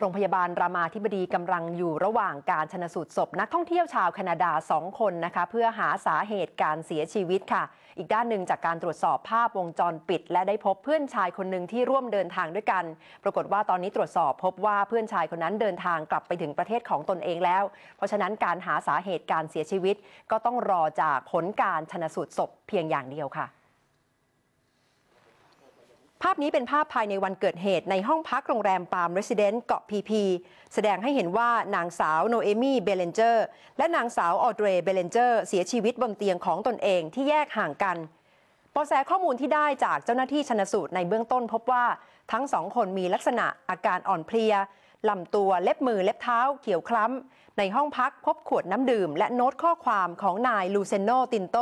โรงพยาบาลรามาธิบดีกำลังอยู่ระหว่างการชนสูตรศพนักท่องเที่ยวชาวแคนาดา 2 คนนะคะ เพื่อหาสาเหตุการเสียชีวิตค่ะ อีกด้านหนึ่งจากการตรวจสอบภาพวงจรปิด และได้พบเพื่อนชายคนหนึ่งที่ร่วมเดินทางด้วยกัน ปรากฏว่าตอนนี้ตรวจสอบพบว่าเพื่อนชายคนนั้นเดินทางกลับไปถึงประเทศของตนเองแล้ว เพราะฉะนั้นการหาสาเหตุการเสียชีวิต ก็ต้องรอจากผลการชนสูตรศพเพียงอย่างเดียวค่ะ ภาพนี้เป็นภาพภายในวันเกิดเหตุในห้องพักโรงแรมปาล์มเรสซิเดนต์เกาะพีพี แสดงให้เห็นว่านางสาวโนเอมี่เบเลนเจอร์และนางสาวออเดรเบเลนเจอร์เสียชีวิตบนเตียงของตนเองที่แยกห่างกันปอแสข้อมูลที่ได้จากเจ้าหน้าที่ชนสูตรในเบื้องต้นพบว่าทั้งสองคนมีลักษณะอาการอ่อนเพลียลำตัวเล็บมือเล็บเท้า เขียวคล้ำ ในห้องพักพบขวดน้ำดื่ม และโน้ตข้อความของนายลูเซโนตินโต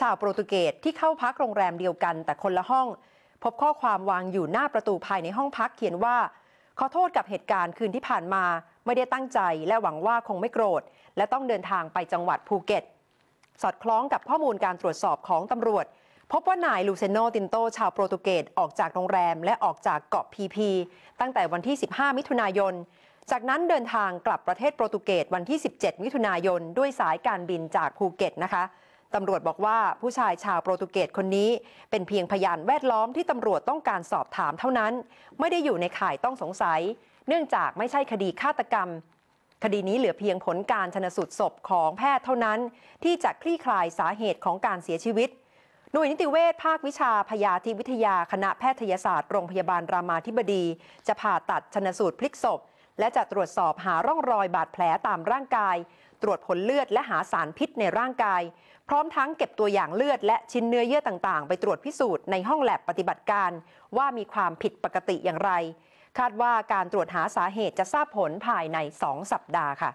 ชาวโปรตุเกสที่เข้าพักโรงแรมเดียวกันแต่คนละห้อง พบข้อความวางอยู่หน้าประตูภายในห้องพักเขียนว่า ขอโทษกับเหตุการณ์คืนที่ผ่านมา ไม่ได้ตั้งใจและหวังว่าคงไม่โกรธ และต้องเดินทางไปจังหวัดภูเก็ต สอดคล้องกับข้อมูลการตรวจสอบของตำรวจ พบว่านายลูเซโนตินโตชาวโปรตุเกสออกจากโรงแรมและออกจากเกาะพีพีตั้งแต่วันที่ 15 มิถุนายนจากนั้นเดินทางกลับประเทศโปรตุเกสวันที่ 17 มิถุนายน ด้วยสายการบินจากภูเก็ตนะคะ ตำรวจบอกว่าผู้ชายชาวโปรตุเกสคนนี้ เป็นเพียงพยานแวดล้อมที่ตำรวจต้องการสอบถามเท่านั้น ไม่ได้อยู่ในข่ายต้องสงสัย เนื่องจากไม่ใช่คดีฆาตกรรม คดีนี้เหลือเพียงผลการชนสูตรศพของแพทย์เท่านั้น ที่จะคลี่คลายสาเหตุของการเสียชีวิตหน่วยนิติเวชภาควิชาพยาธิวิทยาคณะแพทยศาสตร์โรงพยาบาลรามาธิบดี จะผ่าตัดชนสูตรพลิกศพ และจะตรวจสอบหาร่องรอยบาดแผลตามร่างกาย ตรวจผลเลือดและหาสารพิษในร่างกาย พร้อมทั้งเก็บตัวอย่างเลือดและชิ้นเนื้อเยื่อต่างๆ ไปตรวจพิสูจน์ในห้องแลบปฏิบัติการ ว่ามีความผิดปกติอย่างไร คาดว่าการตรวจหาสาเหตุจะทราบผลภายใน 2 สัปดาห์ค่ะ